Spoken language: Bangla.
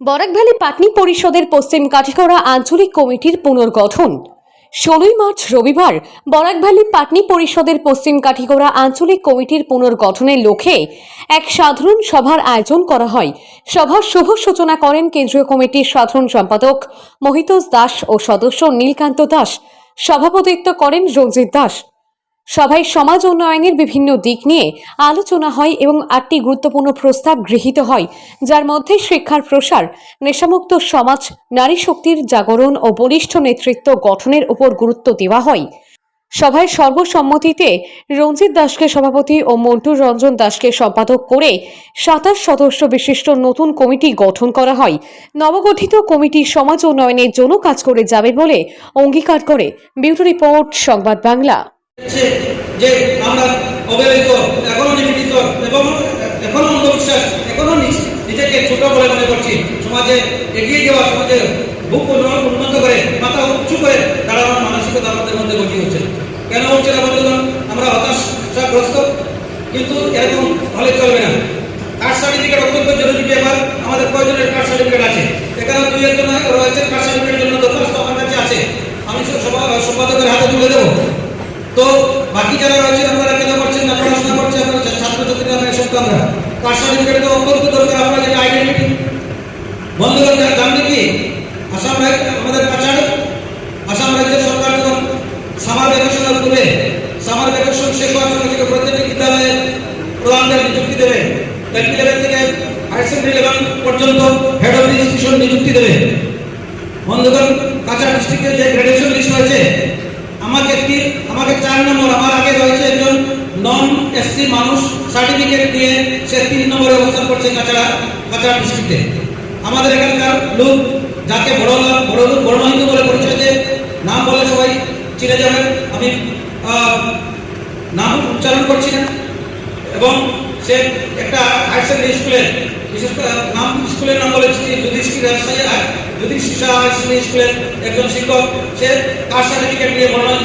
বরাকভ্যালি পাটনি পরিষদের পশ্চিম কাঠিগড়া আঞ্চলিক কমিটির পুনর্গঠন। ষোলোই মার্চ রবিবার বরাকভ্যালি পাটনি পরিষদের পশ্চিম কাঠিগড়া আঞ্চলিক কমিটির পুনর্গঠনের লক্ষ্যে এক সাধারণ সভার আয়োজন করা হয়। সভার শুভ সূচনা করেন কেন্দ্রীয় কমিটির সাধারণ সম্পাদক মহিতোষ দাস ও সদস্য নীলকান্ত দাস। সভাপতিত্ব করেন রঞ্জিত দাস। সভায় সমাজ উন্নয়নের বিভিন্ন দিক নিয়ে আলোচনা হয় এবং আটটি গুরুত্বপূর্ণ প্রস্তাব গৃহীত হয়, যার মধ্যে শিক্ষার প্রসার, নেশামুক্ত সমাজ, নারী শক্তির জাগরণ ও বলিষ্ঠ নেতৃত্ব গঠনের উপর গুরুত্ব দেওয়া হয়। সভায় সর্বসম্মতিতে রঞ্জিত দাসকে সভাপতি ও মন্টু রঞ্জন দাসকে সম্পাদক করে সাতাশ সদস্য বিশিষ্ট নতুন কমিটি গঠন করা হয়। নবগঠিত কমিটি সমাজ উন্নয়নের জন্য কাজ করে যাবে বলে অঙ্গীকার করে বিউটি রিপোর্ট, সংবাদ বাংলা। যে আমরা অবহেলিত, এখনও নিবেদিত এবং এখনও অন্ধবিশ্বাস, এখনও নিজেকে ছোট বলে মনে করছি। সমাজে এগিয়ে যাওয়া, সমাজে বুক উন্নত করে, মাথা উঁচু করে দাঁড়ানোর মানসিকতা আমাদের মধ্যে গঠি হচ্ছে। কেন হচ্ছে না বন্ধুগণ আমরা হতাশাগ্রস্ত কিন্তু এরকম হলে চলবে না। কাস্ট সার্টিফিকেট অত্যন্ত জরুরি ব্যাপার আমাদের প্রয়োজনের কাস্ট সার্টিফিকেট আছে। এখানে দুই একজন রয়েছে কাস্ট সার্টিফিকেটের জন্য দরখাস্ত আমার কাছে আছে। আমি সম্পাদকের হাতে তুলে দেবো। তো বাকি যারা রয়েছেন, আপনারা কেন করছেন না পড়াশোনা করছেন, আপনারা ছাত্রছাত্রীরা আমরা এসব তো আমরা কাস্ট সার্টিফিকেট তো অত্যন্ত দরকার, আপনারা যেটা আইডেন্টিটি বন্ধুগণ, যারা জানবে কি, আসাম আমাদের কাছাড় আসাম রাজ্য সরকার যখন সামার ভ্যাকেশনের পূর্বে সামার ভ্যাকেশন শেষ হওয়ার সঙ্গে থেকে প্রত্যেকটি বিদ্যালয়ে প্রধানদের নিযুক্তি দেবে। ব্যক্তি লেভেল থেকে হায়ার সেকেন্ডারি লেভেল পর্যন্ত হেড অফ ইনস্টিটিউশন নিযুক্তি দেবে। বন্ধুগণ, কাছাড় ডিস্ট্রিক্টের যে গ্রেডুয়েশন লিস্ট রয়েছে আমাকে কি আমাকে চার নম্বর আমার আগে রয়েছে একজন নন এসসি মানুষ সার্টিফিকেট দিয়ে সে তিন নম্বরে অবস্থান করছে কাছাড়া কাছাড়া ডিস্ট্রিক্টে আমাদের এখানকার লোক যাকে বড় বড় লোক, বড় হিন্দু বলে পরিচয় দেয় নাম বলে সবাই চিনে যাবেন। আমি নাম উচ্চারণ করছি না। এবং সে একটা হায়ার সেকেন্ডারি স্কুলের বিশেষ করে নাম স্কুলের নাম বলে যুধিষ্ঠির রাজশাহী যুধিষ্ঠির স্কুলের একজন শিক্ষক। সে কাস্ট সার্টিফিকেট নিয়ে মনোনয়ন